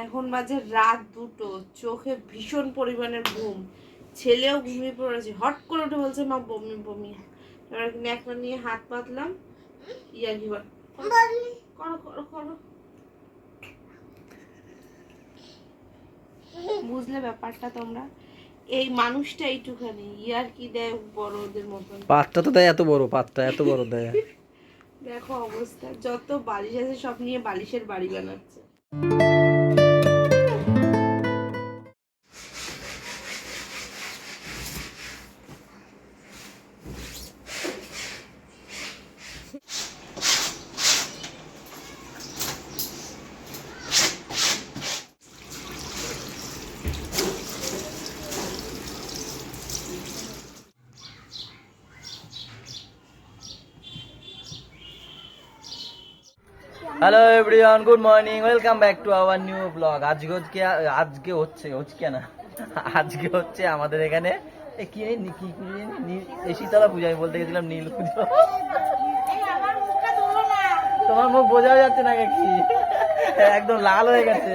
এখন মাঝে রাত দুটো চোখে ভীষণ পরিমাণের ঘুম। ছেলেও ঘুমিয়ে পড়েছে হট করে উঠে বলছে মা বমি বমি। এবার একটা নিয়ে হাত পাতলাম। ইয়া কি বল? করো করো করো। বুঝলে ব্যাপারটা তোমরা? এই মানুষটা এইটুখানি। ইয়ার কি দেয় বড়দের মতন? পাতটা তো দেয় এত বড় পাতটা এত বড় দেয়। দেখো অবস্থা। যত বালিশ আছে সব নিয়ে বালিশের বাড়ি বানাচ্ছে। Hello everyone good morning welcome back to our new blog আজকে হচ্ছে আজকে হচ্ছে হচ্ছে না। আজকে হচ্ছে আমাদের এখানে কি কি এই শীতলা পূজা, আমি বলতে গেছিলাম নীল পুজো। তোমার মুখ বোঝাও যাচ্ছে না কি একদম লাল হয়ে গেছে।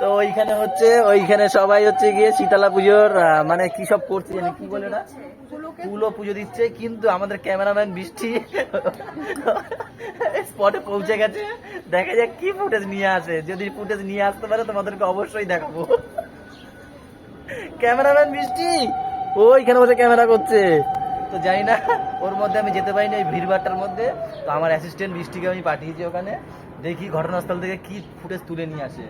তো ওইখানে হচ্ছে, ওইখানে সবাই হচ্ছে গিয়ে শীতলা পুজোর মানে কি সব করছে জানি, কি বলে না ফুলও পুজো দিচ্ছে, কিন্তু আমাদের ক্যামেরাম্যান বৃষ্টি স্পটে পৌঁছে গেছে। দেখা যাক কি ফুটেজ নিয়ে আসে। যদি ফুটেজ নিয়ে আসতে পারে, তোমাদেরকে অবশ্যই দেখাবো। ক্যামেরাম্যান বৃষ্টি, ও এখানে বসে ক্যামেরা করছে। তো জানি না, ওর মধ্যে আমি যেতে পারিনি, ওই ভিড়ভাড়টার মধ্যে। তো আমার অ্যাসিস্ট্যান্ট বৃষ্টিকে আমি পাঠিয়েছি ওখানে। দেখি ঘটনাস্থল থেকে কি ফুটেজ তুলে নিয়ে আসে।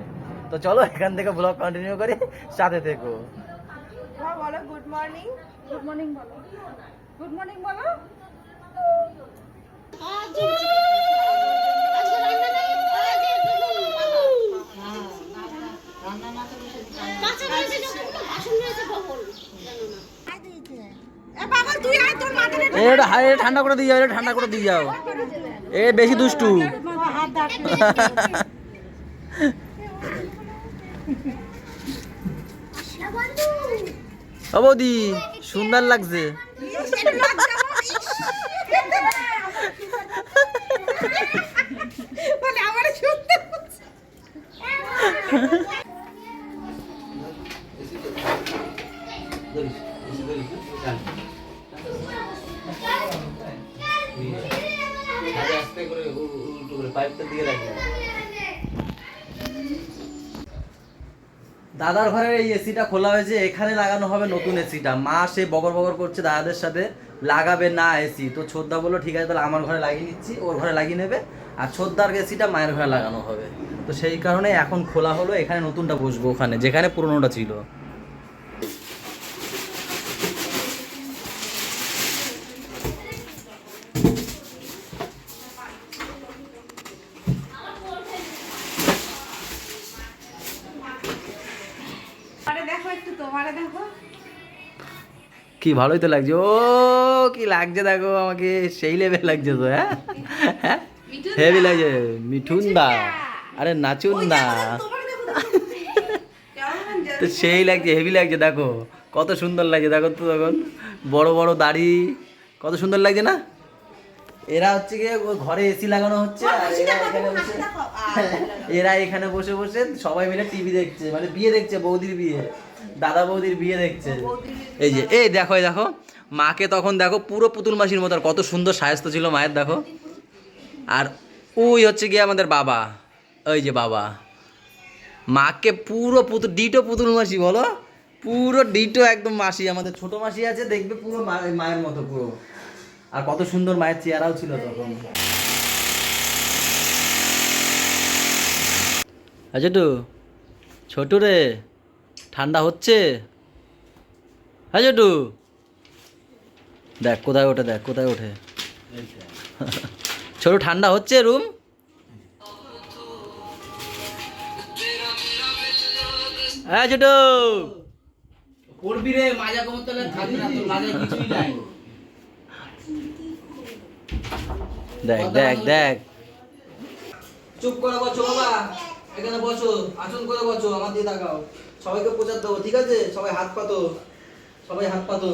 তো চলো এখান থেকে ব্লগ কন্টিনিউ করি সাথে থেকো। বলো গুড মর্নিং গুড মর্নিং বলো। গুড মর্নিং বলো। হাই ঠান্ডা করে দিয়ে যাও এটা ঠান্ডা করে দিয়ে যাও। এ বেশি দুষ্টু। ও সুন্দর লাগছে। ঘরের এই এসিটা খোলা হয়েছে, এখানে লাগানো হবে নতুন এসিটা মা সে বগর বগর করছে দাদাদের সাথে, লাগাবে না এসি তো ছোদ্দা বলল, ঠিক আছে, তাহলে আমার ঘরে লাগিয়ে নিচ্ছি, ওর ঘরে লাগিয়ে নেবে। আর ছোদ্দার এসিটা মায়ের ঘরে লাগানো হবে। তো সেই কারণে এখন খোলা হলো, এখানে নতুনটা বসবো ওখানে, যেখানে পুরোনোটা ছিল আরে দেখো একটু তোমারে দেখো কি ভালোই তো লাগছে। ও কি লাগছে দেখো আমাকে সেই লেভেল লাগছে তো হ্যাঁ? হ্যাঁ? হেভি লাগছে। মিঠুন দা আরে নাচুন দা তো। সেই লাগছে হেভি লাগছে দেখো। কত সুন্দর লাগছে দেখো তো তখন। বড় বড় দাড়ি। কত সুন্দর লাগছে না? এরা হচ্ছে গিয়ে ঘরে এসি লাগানো হচ্ছে আর এরা এখানে বসে এরা এখানে বসে বসে সবাই মিলে টিভি দেখছে মানে বিয়ে দেখছে বৌদির বিয়ে। দাদা বৌদির বিয়ে দেখছে। এই যে এই দেখো এই দেখো। মাকে তখন দেখো পুরো পুতুল মাসির মতো কত সুন্দর সায়স্ত ছিল মায়ের দেখো। আর ওই হচ্ছে গিয়ে আমাদের বাবা ওই যে বাবা। মাকে পুরো পুতুল ডিটো পুতুল মাসি বলো। পুরো ডিটো একদম মাসি আমাদের ছোট মাসি আছে দেখবে পুরো মায়ের মতো পুরো। আর কত সুন্দর মায়ের চেহারাও ছিল তখন। আচ্ছা টু ছোট রে। ঠান্ডা হচ্ছে? হ্যাঁ ছোটু দেখ কোথায় ওঠে দেখ কোথায় ওঠে? ছোট ঠান্ডা হচ্ছে রুম? হ্যাঁ ছোট করবি রে মাজা কমতে থাকবে না তোর মাজায় কিছুই নাই। দেখ দেখ দেখ। চুপ করে বসো বাবা এখানে বসো আসন করে বসো আমার দিয়ে তাকাও। সবাইকে প্রচার দেবো ঠিক আছে? সবাই হাত পাতো সবাই হাত পাতো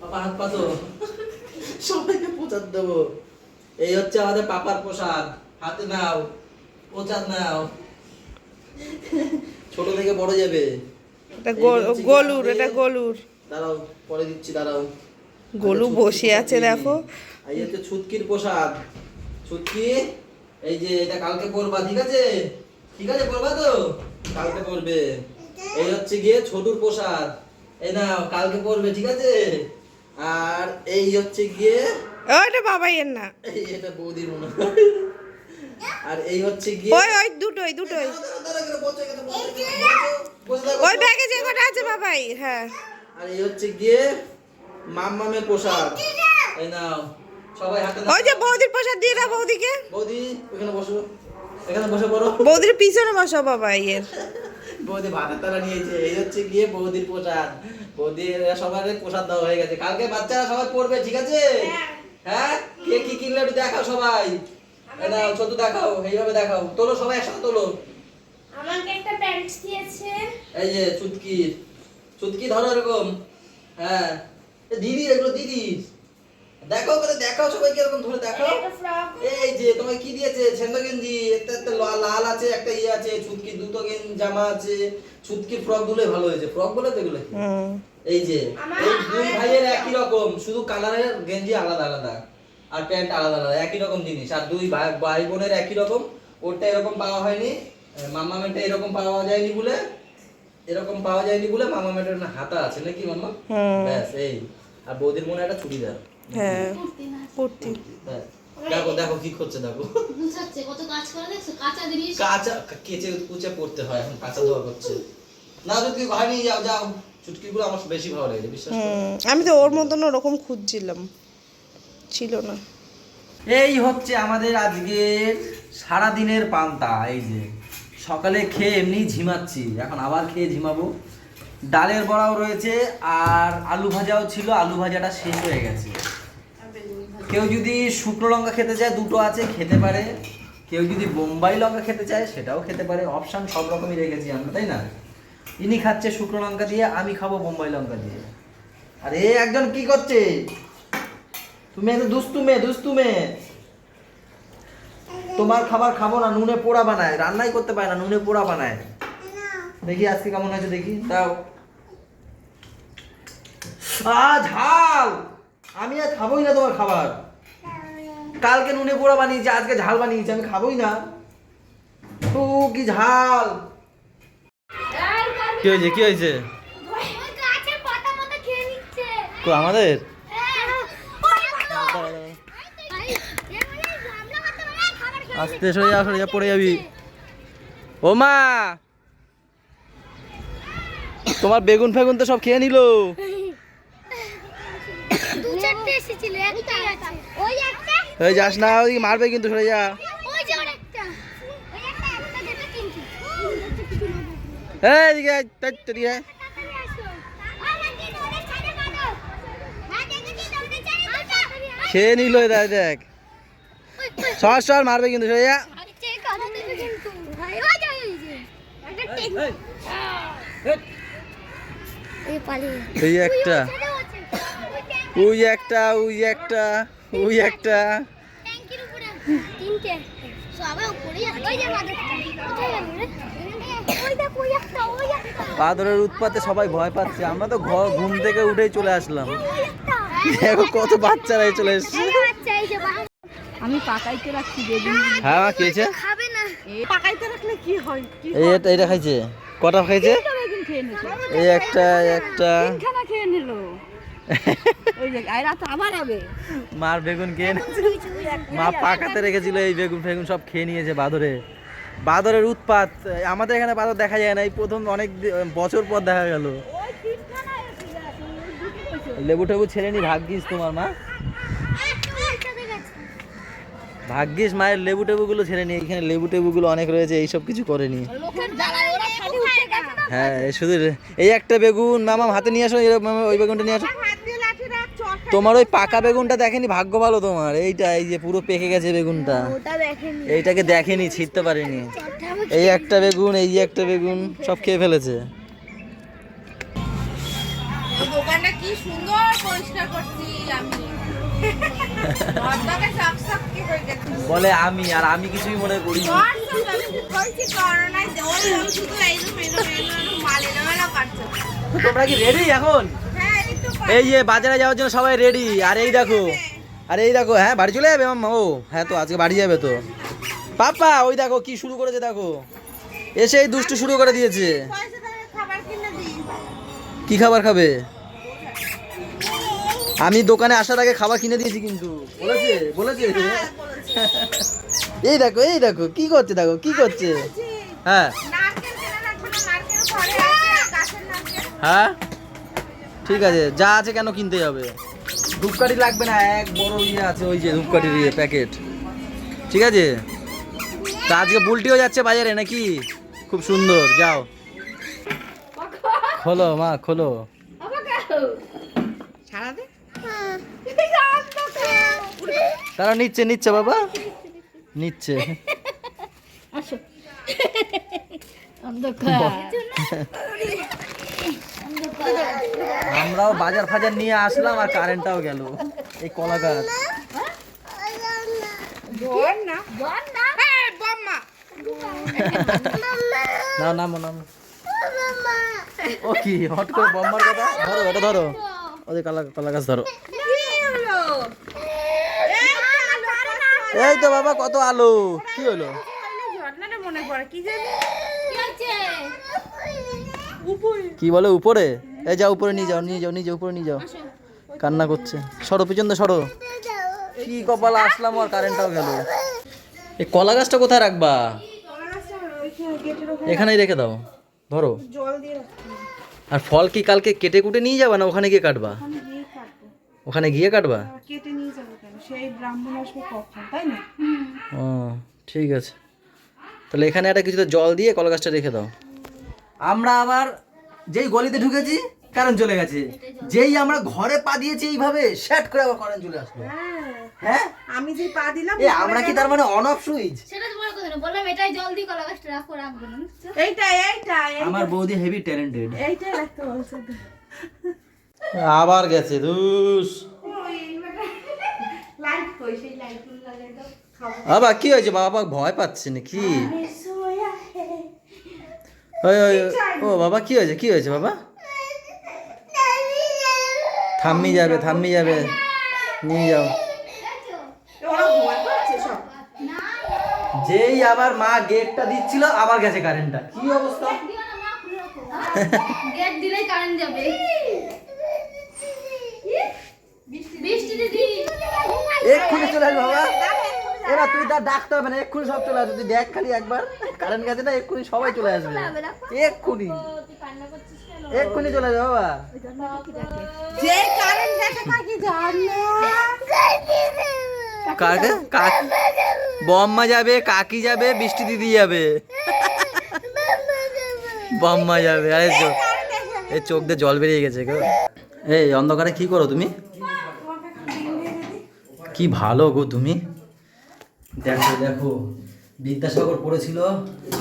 পাপা হাত পাতো সবাইকে প্রচার দেবো। এই হচ্ছে আমাদের পাপার পোশাক হাতে নাও প্রচার নাও। ছোট থেকে বড় যাবে। এটা গলুর এটা গলুর। দাঁড়াও পরে দিচ্ছি দাঁড়াও। গলু আচ্ছা, বসে আছে দেখো। এই হচ্ছে ছুটকির প্রসাদ। ছুটকি এই যে এটা কালকে পরবা ঠিক আছে? ঠিক আছে পরবা তো? কালকে পরবে এই হচ্ছে গিয়ে ছোটুর প্রসাদ এই নাও কালকে পরবে ঠিক আছে আর এই হচ্ছে গিয়ে ওইটা বাবাই এর না এটা বৌদির মনে আর এই হচ্ছে গিয়ে ওই ওই দুটোই দুটোই ওই। ব্যাগে যে কটা আছে বাবাই হ্যাঁ আর এই হচ্ছে গিয়ে মাম্মামের প্রসাদ এই নাও সবাই হাতে। ওই যে বৌদির প্রসাদ দিয়ে দাও বৌদিকে বৌদি ওখানে বসো এখানে বসে পড়ো বৌদির পিছনে বসো বাবাই এর বৌদি ভাতের তারা নিয়েছে এই হচ্ছে গিয়ে বৌদির প্রসাদ। বৌদি এরা সবার প্রসাদ দেওয়া হয়ে গেছে। কালকে বাচ্চারা সবাই পড়বে ঠিক আছে? হ্যাঁ? কে কি কিনলে একটু দেখাও সবাই। নাও ছোট দেখাও এইভাবে দেখাও। তোলো সবাই একসাথে তোলো। আমাকে একটা প্যান্ট দিয়েছে। এই যে চুটকি চুটকি ধরো এরকম। হ্যাঁ। দিদি এগুলো দিদি দেখাও করে দেখাও সবাই কীরকম ধরে দেখাও। এই যে তোমায় কি দিয়েছে? ছেন্দ গেঞ্জি একটা একটা লাল আছে একটা ইয়ে আছে ছুটকি দুটো গেঞ্জি জামা আছে ছুটকির ফ্রকগুলো ভালো হয়েছে। ফ্রকগুলো তো এগুলো এই যে এই দুই ভাইয়ের একই রকম শুধু কালারের গেঞ্জি আলাদা আলাদা আর প্যান্ট আলাদা আলাদা একই রকম জিনিস। আর দুই ভাই ভাই বোনের একই রকম ওরটা এরকম পাওয়া হয়নি মামা মেয়েটা এরকম পাওয়া যায়নি বলে এরকম পাওয়া যায়নি বলে মামা মেয়েটার না হাতা আছে নাকি মামা। ব্যাস এই। আর বৌদির মনে একটা চুড়িদার। হ্যাঁ কুর্তি দেখো দেখো কি করছে দেখো। মুছাচ্ছে কত কাজ করে দেখছ? কাঁচা জিনিস। কাঁচা কেচে কুচে পড়তে হয় এখন কাঁচা ধোয়া করছে। না যদি ঘরে নিয়ে যাও যাও। চুটকিগুলো আমার বেশি ভালো লাগে বিশ্বাস করো। আমি তো ওর মতন ওরকম খুঁজছিলাম। ছিল না। এই হচ্ছে আমাদের আজকের সারা দিনের পান্তা এই যে। সকালে খেয়ে এমনি ঝিমাচ্ছি এখন আবার খেয়ে ঝিমাবো। ডালের বড়াও রয়েছে আর আলু ভাজাও ছিল আলু ভাজাটা শেষ হয়ে গেছে। কেউ যদি শুকনো লঙ্কা খেতে চায়, দুটো আছে, খেতে পারে। কেউ যদি বোম্বাই লঙ্কা খেতে চায়, সেটাও খেতে পারে। অপশান সব রকমই রেখেছি আমরা, তাই না? ইনি খাচ্ছে শুকনো লঙ্কা দিয়ে, আমি খাব বোম্বাই লঙ্কা দিয়ে। আর এ একজন কি করছে? তুমি এত দুস্তু মেয়ে দুস্তু মেয়ে। তোমার খাবার খাব না, নুনে পোড়া বানায়। রান্নাই করতে পারে না, নুনে পোড়া বানায়। দেখি আজকে কেমন হয়েছে, দেখি। দাও। আ, ঝাল! আমি আর খাবোই না তোমার খাবার। কালকে নুনে পোড়া বানিয়েছি আজকে ঝাল বানিয়েছি আমি খাবোই না। ও কি ঝাল কি হয়েছে কি হয়েছে? ওই গাছের পাতা মাথা খেয়ে নিচ্ছে। কো আমাদের? আস্তে সরে যা সরে যা পড়ে যাবি। ও মা! তোমার বেগুন ফেগুন তো সব খেয়ে নিলো দু চারটে এসেছিল একটাই আছে ওই এই যাস না ওই মারবে কিন্তু সরে যা। ওই ওই এদিকে এদিকে খেয়ে নিল দেখ দেখ। সর সর মারবে কিন্তু সরে যা। ওই ওই এই একটা ওই ওই একটা ওই একটা। ওই একটা। বাদরের উৎপাতে সবাই ভয় পাচ্ছে। আমরা তো ঘর ঘুম থেকে উঠেই চলে আসলাম। দেখো কত বাচ্চারা এই চলে এসছে আমি পাকাইতে রাখছি হ্যাঁ মা খেয়েছে? খাবে না। পাকাইতে রাখলে কি হয়? এই এটা এটা খাইছে? কটা খাইছে? এই একটা একটা। খেয়ে নিল। মার বেগুন খেয়ে মা পাকাতে রেখেছিল এই বেগুন ফেগুন সব খেয়ে নিয়েছে বাদরে। বাদরের উৎপাত আমাদের এখানে বাদর দেখা যায় না এই প্রথম অনেক বছর পর দেখা গেল। লেবু টেবু ছেড়ে নি ভাগ্যিস তোমার মা। ভাগ্যিস মায়ের লেবু টেবুগুলো ছেড়ে নি এখানে লেবু টেবুগুলো অনেক রয়েছে এইসব কিছু করেনি হ্যাঁ শুধু এই একটা বেগুন মামা হাতে নিয়ে আসো ওই বেগুনটা নিয়ে আসো। তোমার ওই পাকা বেগুনটা দেখেনি? ভাগ্য ভালো তোমার। এইটা এই যে পুরো পেকে গেছে বেগুনটা। এইটাকে দেখেনি ছিটতে পারেনি। এই একটা বেগুন এই যে একটা বেগুন সব খেয়ে ফেলেছে। দোকানটা কি সুন্দর পরিষ্কার করছি আমি। বলে আমি আর আমি কিছুই মনে করি তোমরা কি রেডি এখন? এই যে বাজারে যাওয়ার জন্য সবাই রেডি আর এই দেখো আর এই দেখো হ্যাঁ বাড়ি চলে যাবে মাম্মা? ও হ্যাঁ তো আজকে বাড়ি যাবে তো। পাপা ওই দেখো কি শুরু করেছে দেখো। এসে এই দুষ্টু শুরু করে দিয়েছে। কি খাবার খাবে? আমি দোকানে আসার আগে খাবার কিনে দিয়েছি কিন্তু। বলেছে বলেছে। এই দেখো এই দেখো কি করছে দেখো কি করছে? হ্যাঁ। হ্যাঁ? ঠিক আছে যা আছে কেন কিনতে যাবে ধূপকাঠি লাগবে না এক বড় ইয়ে আছে ওই যে ধূপকাঠির ইয়ে প্যাকেট। ঠিক আছে? তা আজকে বুলটিও যাচ্ছে বাজারে নাকি? খুব সুন্দর যাও। খোলো মা খোলো। তারা নিচ্ছে নিচ্ছে বাবা। নিচ্ছে। আসো। অন্ধকার। আমরাও বাজার ফাজার নিয়ে আসলাম আর কারেন্টটাও গেল। এই কলা গাছ। না বল না এই নামো নামো। ও কি হট করে বম্বার কথা? ধরো এটা ধরো। ওদের কলা কলা গাছ ধরো। এই তো বাবা কত আলো। কি হলো? মনে পড়ে কি জানি। কি বলে উপরে? এই যাও উপরে নিয়ে যাও নিয়ে যাও নিয়ে যাও উপরে নিয়ে যাও। কান্না করছে। সরো পিছন দিয়ে সরো। কি কপাল আসলাম আর কারেন্টটাও গেল। এই কলা গাছটা কোথায় রাখবা? এখানেই রেখে দাও। ধরো। আর ফল কি কালকে কেটে কুটে নিয়ে যাবা না ওখানে গিয়ে কাটবা? ওখানে গিয়ে কাটবো। ওখানে গিয়ে কাটবা? কেটে নিয়ে যাব কেন? সেই ব্রাহ্মণ আসবে কখন তাই না? ও ঠিক আছে। তাহলে এখানে একটা কিছুতে জল দিয়ে কলা গাছটা রেখে দাও। আমরা আবার যেই গলিতে ঢুকেছি কারেন্ট চলে গেছে। যেই আমরা ঘরে পা দিয়েছি এইভাবে সেট করে আবার কারেন্ট চলে আসলো। হ্যাঁ। হ্যাঁ? আমি যে পা দিলাম এ আমরা কি তার মানে অন অফ সুইচ সেটা তো বড় কথা না বললাম এটাই জলদি কলা গাছটা রাখো রাখব না এইটা এইটা আমার বৌদি হেভি ট্যালেন্টেড এইটাই রাখতে বলছে তো। আবার গেছে ধুস। লাইট কই সেই লাইট লাগাই দাও খাব। বাবা কি হয়েছে? বাবা ভয় পাচ্ছে নাকি? ও বাবা কি হয়েছে? কি হয়েছে বাবা? থাম্মি যাবে থাম্মি যাবে। নিয়ে যাও। যেই আবার মা গেটটা দিচ্ছিল আবার গেছে কারেন্টটা কি অবস্থা? দিও না মা খুলে রাখো গেট দিলেই কারেন্ট যাবে। এক্ষুনি চলে আসবে বাবা। এবার তুই তার ডাকতে হবে না এক্ষুনি সব চলে আসবে। তুই দেখ খালি একবার কারেন্ট গেছে না এক্ষুনি সবাই চলে আসবে। এক্ষুনি। তুই কান্না করছিস কেন? এক্ষুনি চলে আসবে বাবা। যে কারেন্ট গেছে কাকি জানো? কাকে? কাকি বম্মা যাবে কাকি যাবে বৃষ্টি দিদি যাবে। বম্মা যাবে আরে চোখ এই চোখ দিয়ে জল বেরিয়ে গেছে গো। এই অন্ধকারে কি করো তুমি? কি ভালো গো তুমি। দেখো দেখো বিদ্যাসাগর পড়েছিল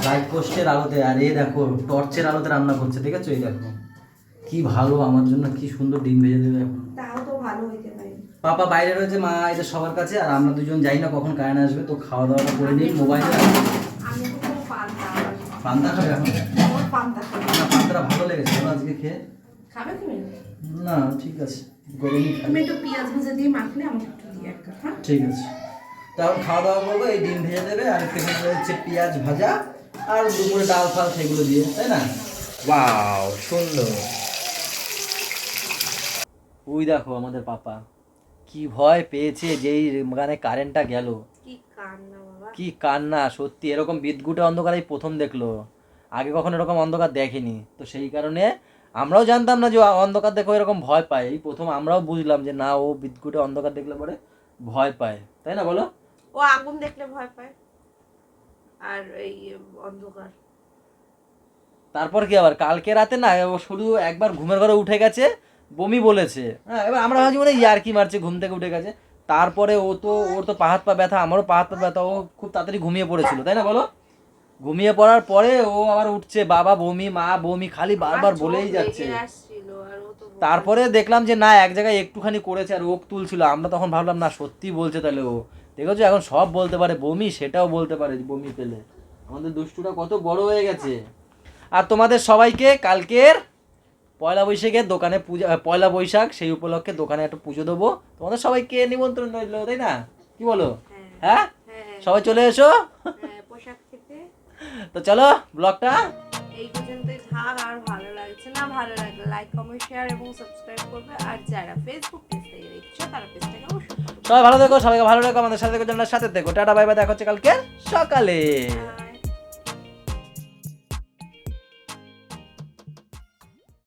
লাইট পোস্টের আলোতে আর এই দেখো টর্চের আলোতে রান্না করছে ঠিক আছে? এই দেখো কি ভালো আমার জন্য কি সুন্দর ডিম ভেজে দেবে। এখন তাও তো ভালো হইতে পারে। পাপা বাইরে রয়েছে মা এদের সবার কাছে আর আমরা দুজন যাই না কখন কারেন্ট আসবে তো খাওয়া দাওয়াটা করে নিই মোবাইলে আমি তো পান্তা পান্তা খাবে এখন? পান্তা না। পান্তাটা ভালো লেগেছে আজকে খেয়ে। খাবে তুমি? না ঠিক আছে গরমই তুমি একটু পেঁয়াজ ভেজে দিয়ে মাখলে আমাকে একটু দিয়ে একটা হ্যাঁ? ঠিক আছে। তো এখন খাওয়া দাওয়া করব এই ডিম ভেজে দেবে আর সেখানে রয়েছে পেঁয়াজ ভাজা আর দুপুরে ডাল ফাল সেগুলো দিয়ে তাই না? ওয়াও সুন্দর। ওই দেখো আমাদের পাপা কি ভয় পেয়েছে যেই মানে কারেন্টটা গেল। কি কান্না বাবা। সত্যি এরকম বিদ্যুটে অন্ধকার এই প্রথম দেখল। আগে কখনো এরকম অন্ধকার দেখেনি। তো সেই কারণে আমরাও জানতাম না যে অন্ধকার দেখে এরকম ভয় পায়। এই প্রথম আমরাও বুঝলাম যে না ও বিদ্যুটে অন্ধকার দেখলে পরে ভয় পায়। তাই না বলো? ও আগুন দেখলে ভয় পায়। আর এই অন্ধকার। তারপর কি আবার? কালকে রাতে না ও শুধু একবার ঘুমের ঘরে উঠে গেছে বমি বলেছে। হ্যাঁ এবার আমরা ভাবছি মানে ইয়ার কি মারছে ঘুম থেকে উঠে গেছে। তারপরে ও তো ওর তো পা হাত পা ব্যথা আমারও পা হাত পা ব্যথা ও খুব তাড়াতাড়ি ঘুমিয়ে পড়েছিল তাই না বলো? ঘুমিয়ে পড়ার পরে ও আবার উঠছে বাবা বমি মা বমি খালি বারবার বলেই যাচ্ছে। তারপরে দেখলাম যে না এক জায়গায় একটুখানি করেছে আর ওক তুলছিল। আমরা তখন ভাবলাম না সত্যি বলছে তাহলে ও। দেখেছ এখন সব বলতে পারে বমি সেটাও বলতে পারে বমি পেলে। আমাদের দুষ্টুটা কত বড় হয়ে গেছে। আর তোমাদের সবাইকে কালকের পয়লা বৈশাখের দোকানে পূজা পয়লা বৈশাখ সেই উপলক্ষে দোকানে একটা পুজো দেবো। তোমাদের সবাইকে নিমন্ত্রণ রইল তাই না? কি বলো? হ্যাঁ। হ্যাঁ? সবাই চলে এসো? হ্যাঁ, তো চলো ব্লগটা। এই পর্যন্তই থাক আর ভালো লাগছে না ভালো লাগলে লাইক কমেন্ট শেয়ার এবং সাবস্ক্রাইব করবে। আর যারা ফেসবুক পেজ থেকে দেখছ তারা পেজটাকে অবশ্যই। সবাই ভালো থেকো, সবাইকে ভালো রেখো, আমাদের সাথে দেখো জানার সাথে দেখো টাটা, বাই বাই, দেখা হচ্ছে কালকে সকালে.